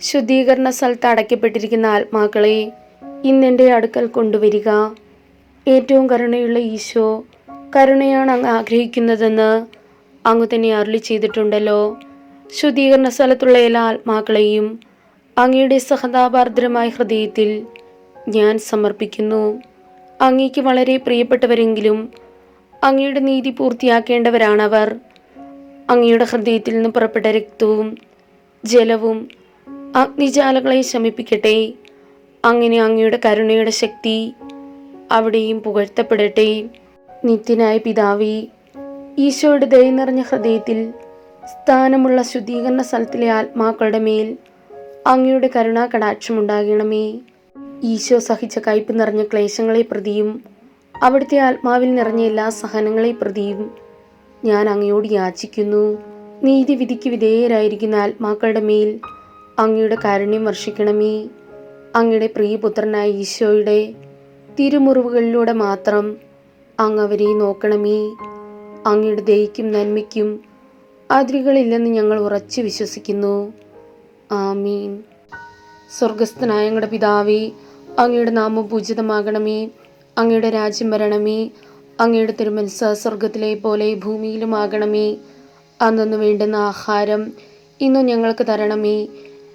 ശുദ്ധീകരണ സ്ഥലത്ത് അടയ്ക്കപ്പെട്ടിരിക്കുന്ന ആത്മാക്കളെ ഇന്നെന്റെ അടുക്കൽ കൊണ്ടുവരിക. ഏറ്റവും കരുണയുള്ള ഈശോ കരുണയാണ് അങ്ങ് ആഗ്രഹിക്കുന്നതെന്ന് അങ്ങ് തന്നെ അരുളി ചെയ്തിട്ടുണ്ടല്ലോ. ശുദ്ധീകരണ സ്ഥലത്തുള്ള എല്ലാ ആത്മാക്കളെയും അങ്ങയുടെ സഹതാപാർദ്രമായ ഹൃദയത്തിൽ ഞാൻ സമർപ്പിക്കുന്നു. അങ്ങേക്ക് വളരെ പ്രിയപ്പെട്ടവരെങ്കിലും അങ്ങയുടെ നീതി പൂർത്തിയാക്കേണ്ടവരാണവർ. അങ്ങയുടെ ഹൃദയത്തിൽ നിന്ന് പുറപ്പെട്ട രക്തവും ജലവും അഗ്നിജാലകളെ ശമിപ്പിക്കട്ടെ. അങ്ങനെ അങ്ങയുടെ കരുണയുടെ ശക്തി അവിടെയും പുകഴ്ത്തപ്പെടട്ടെ. നിത്യനായ പിതാവി ഈശോയുടെ ദയ നിറഞ്ഞ ഹൃദയത്തിൽ സ്ഥാനമുള്ള ശുദ്ധീകരണ സ്ഥലത്തിലെ ആത്മാക്കളുടെ മേൽ അങ്ങയുടെ കരുണാ കടാക്ഷമുണ്ടാകണമേ ഈശോ സഹിച്ച കയ്പ് നിറഞ്ഞ ക്ലേശങ്ങളെ പ്രതിയും അവിടുത്തെ ആത്മാവിൽ നിറഞ്ഞ എല്ലാ സഹനങ്ങളെ പ്രതിയും ഞാൻ അങ്ങയോട് യാചിക്കുന്നു. നീതിവിധിക്ക് വിധേയരായിരിക്കുന്ന ആത്മാക്കളുടെ മേൽ അങ്ങയുടെ കാരുണ്യം വർഷിക്കണമേ. അങ്ങയുടെ പ്രിയപുത്രനായ ഈശോയുടെ തിരുമുറിവുകളിലൂടെ മാത്രം അങ്ങ് അവരെ നോക്കണമേ. അങ്ങയുടെ ദയയ്ക്കും നന്മയ്ക്കും അതിരുകളില്ലെന്ന് ഞങ്ങൾ ഉറച്ചു വിശ്വസിക്കുന്നു. ആമീൻ. സ്വർഗസ്ഥനായ ഞങ്ങളുടെ പിതാവേ അങ്ങയുടെ നാമം പൂജിതമാകണമേ. അങ്ങയുടെ രാജ്യം വരണമേ. അങ്ങയുടെ തിരുമനസ് സ്വർഗത്തിലെ പോലെ ഭൂമിയിലുമാകണമേ. അന്നു വേണ്ടുന്ന ആഹാരം ഇന്നും ഞങ്ങൾക്ക് തരണമേ.